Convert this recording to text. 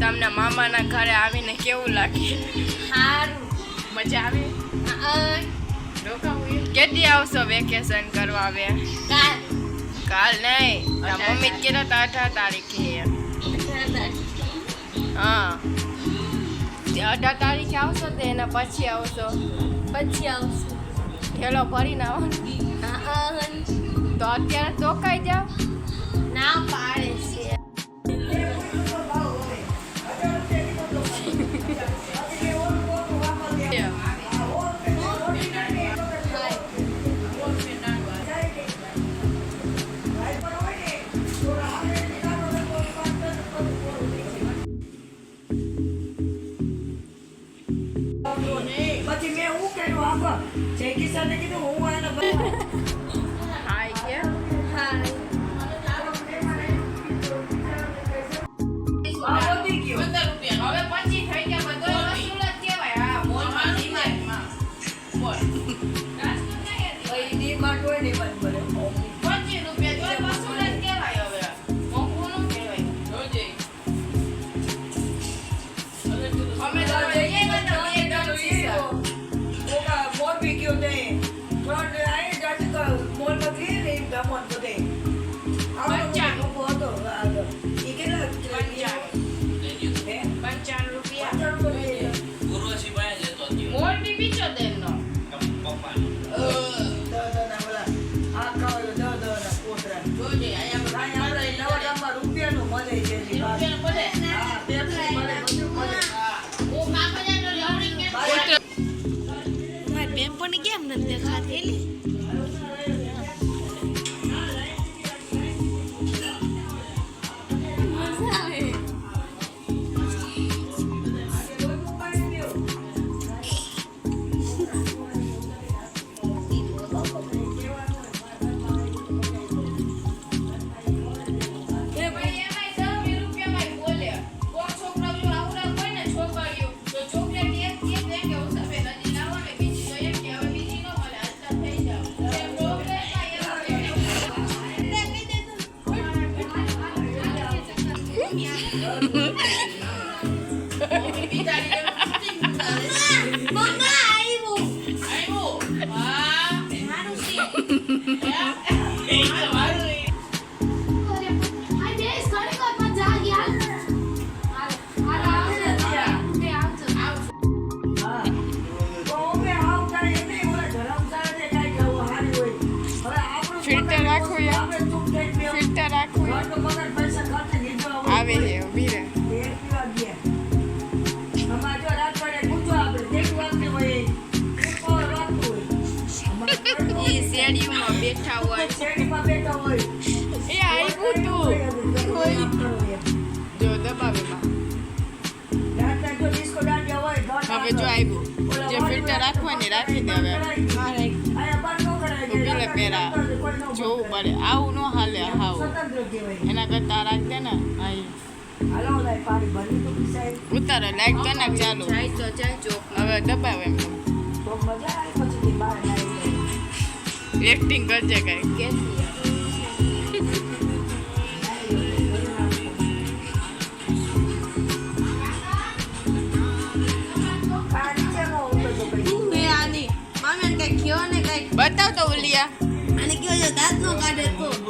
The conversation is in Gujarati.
તમને મામાના ઘરે આવીને કેવું લાગે? સારું મજા આવે? કેટલી આવશો વેકેશન કરવા હવે? કાલ. નહીં? મમ્મી કીધું તો અઢાર તારીખે. હા. તે અઢાર તારીખે આવશો તો એના પછી આવશો? પછી આવશો. ઠેલો ભરીને આવવાનું તો અત્યારે ચોકાઈ જાવ ના પાડે. જય કિશને કીધું હું આને હાય કે હાય આ વધી ગયું. હવે પછી થઈ ગયા બધો હા બોલ. મારી બેનપણી કેમ નથી દેખાતી? ફિલ્ટર રાખો યાર. ફિલ્ટર હોય. આવે છે શેરીઓમાં બેઠા હોય. શેરડીમાં બેઠા હોય. એ આવ્યું તું. હોય. જો દબાવે હવે જો. આવ્યું જે ફિલ્ટર રાખવાની રાખી દે હવે. અહીંયા બાર ન કરાય. તો પેલે ન જોવું પડે. આવું ન હાલે હાવ. એના કરતા રાખ દે ને. પીસાય. ઉતારો લાઈક કર નાખ ચાલુ. હવે દબાવે એમ. તો મજા આવે પછી એક્ટિંગ કરજે કઈ. બતાવ તો ઉલિયા આને. કયો દાંત નો કાઢે તો.